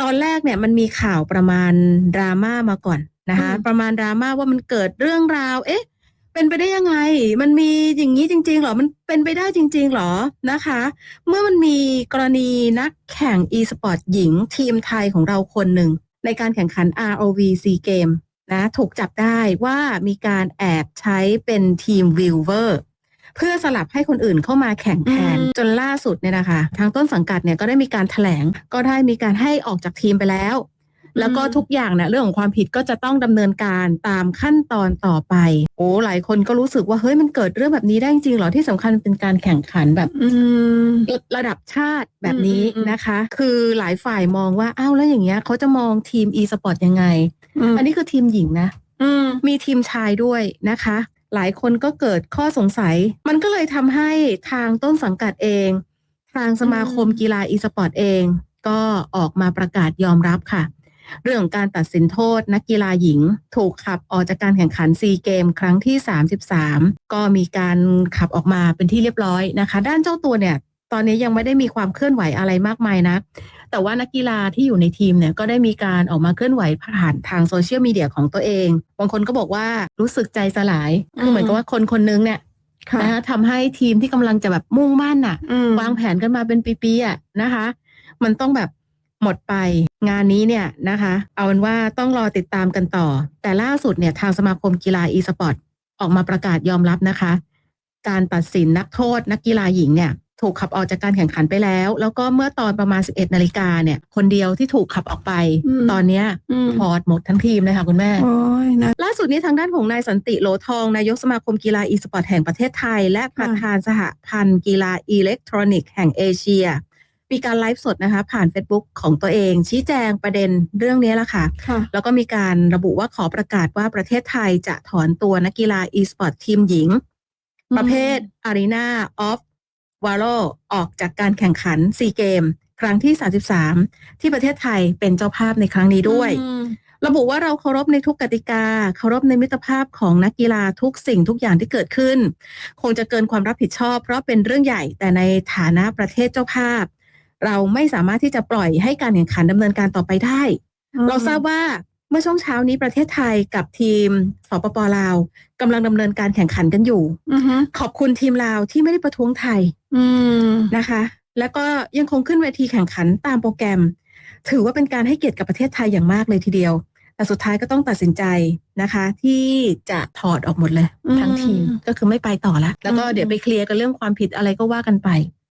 ตอนแรกเนี่ยมันมีข่าวประมาณดราม่ามาก่อนนะคะอืมประมาณดราม่าว่ามันเกิดเรื่องราว เอ๊ะ เป็นไปได้ยังไง มันมีอย่างนี้จริงๆเหรอ มันเป็นไปได้จริงๆเหรอนะคะ เมื่อมันมีกรณีนักแข่ง e-sport หญิงทีมไทยของเราคนหนึ่ง ในการแข่งขัน ROV C Game นะ ถูกจับได้ว่ามีการแอบใช้เป็นทีมวิวเวอร์ เพื่อสลับให้คนอื่นเข้ามาแข่งแทนอืมจนล่าสุดเนี่ยนะคะ ทางต้นสังกัดเนี่ยก็ได้มีการแถลงก็ได้มีการให้ออกจากทีมไปแล้ว แล้วก็ทุกอย่างเนี่ยเรื่องของความผิดก็จะต้องดำเนินการตามขั้นตอนต่อไป โอ้หลายคนก็รู้สึกว่าเฮ้ยมันเกิดเรื่องแบบนี้ได้จริงเหรอที่สำคัญเป็นการแข่งขันแบบอืมระดับชาติแบบนี้อืมอืมอืมนะคะ คือหลายฝ่ายมองว่าอ้าวแล้วอย่างเงี้ยเขาจะมองทีม e-sport ยังไงมอันนี้คือทีมหญิงนะอืมมีทีมชายด้วยนะคะ หลายคนก็เกิดข้อสงสัย มันก็เลยทำให้ทางต้นสังกัดเอง ทางสมาคมอืมกีฬาอีสปอร์ตเอง ก็ออกมาประกาศยอมรับค่ะ เรื่องของการตัดสินโทษนักกีฬาหญิง ถูกขับออกจากการแข่งขันซีเกมครั้งที่ 33 ก็มีการขับออกมาเป็นที่เรียบร้อยนะคะ ด้านเจ้าตัวเนี่ย ตอนนี้ยังไม่ได้มีความเคลื่อนไหวอะไรมากมายนัก แต่ว่านักกีฬาที่อยู่ในทีมเนี่ยก็ได้มีการออกมาเคลื่อนไหวผ่านทางโซเชียลมีเดียของตัวเอง บางคนก็บอกว่ารู้สึกใจสลายอืมคือเหมือนกับว่าคนคนนึงเนี่ยค่ะนะคะทำให้ทีมที่กำลังจะแบบมุ่งมั่นน่ะอืมวางแผนกันมาเป็นปีๆอะนะคะ มันต้องแบบหมดไปงานนี้เนี่ยนะคะ เอาเป็นว่าต้องรอติดตามกันต่อ แต่ล่าสุดเนี่ยทางสมาคมกีฬาอีสปอร์ตออกมาประกาศยอมรับนะคะ การตัดสินนักโทษนักกีฬาหญิงเนี่ยถูกขับออกจากการแข่งขันไปแล้ว แล้วก็เมื่อตอนประมาณ 11นาฬิกาเนี่ย คนเดียวที่ถูกขับออกไปอืมตอนเนี้ยอืมถอดหมดทั้งทีมเลยค่ะคุณแม่โอ้ยนะล่าสุดนี้ทางด้านของนายสันติโหลทอง นายกสมาคมกีฬาอีสปอร์ตแห่งประเทศไทย และประธานสหพันธ์กีฬาอิเล็กทรอนิกส์แห่งเอเชียมีการไลฟ์สดนะคะผ่าน Facebook ของตัวเอง ชี้แจงประเด็นเรื่องนี้ละค่ะค่ะแล้วก็มีการระบุว่าขอประกาศว่าประเทศไทยจะถอนตัวนักกีฬาอีสปอร์ตทีมหญิงอืมประเภท Arena of v a l o ออกจากการแข่งขันซีเกม ครั้งที่ 33 ที่ประเทศไทยเป็นเจ้าภาพในครั้งนี้ด้วยอืมระบุว่าเราเคารพในทุกกติกา เคารพในมิตรภาพของนักกีฬาทุกสิ่งทุกอย่างที่เกิดขึ้น คงจะเกินความรับผิดชอบ เพราะเป็นเรื่องใหญ่แต่ในฐานะประเทศเจ้าภาพ เราไม่สามารถที่จะปล่อยให้การแข่งขันดำเนินการต่อไปได้ เราทราบว่า เมื่อช่วงเช้านี้ประเทศไทยกับทีมสปปลาวกำลังดำเนินการแข่งขันกันอยู่อือฮึขอบคุณทีมลาวที่ไม่ได้ประท้วงไทยอืมนะคะ แล้วก็ยังคงขึ้นเวทีแข่งขันตามโปรแกรม ถือว่าเป็นการให้เกียรติกับประเทศไทยอย่างมากเลยทีเดียว แต่สุดท้ายก็ต้องตัดสินใจนะคะ ที่จะถอดออกหมดเลยอืมทั้งทีมก็คือไม่ไปต่อละแล้วก็อืมเดี๋ยวไปเคลียร์กันเรื่องความผิดอะไรก็ว่ากันไป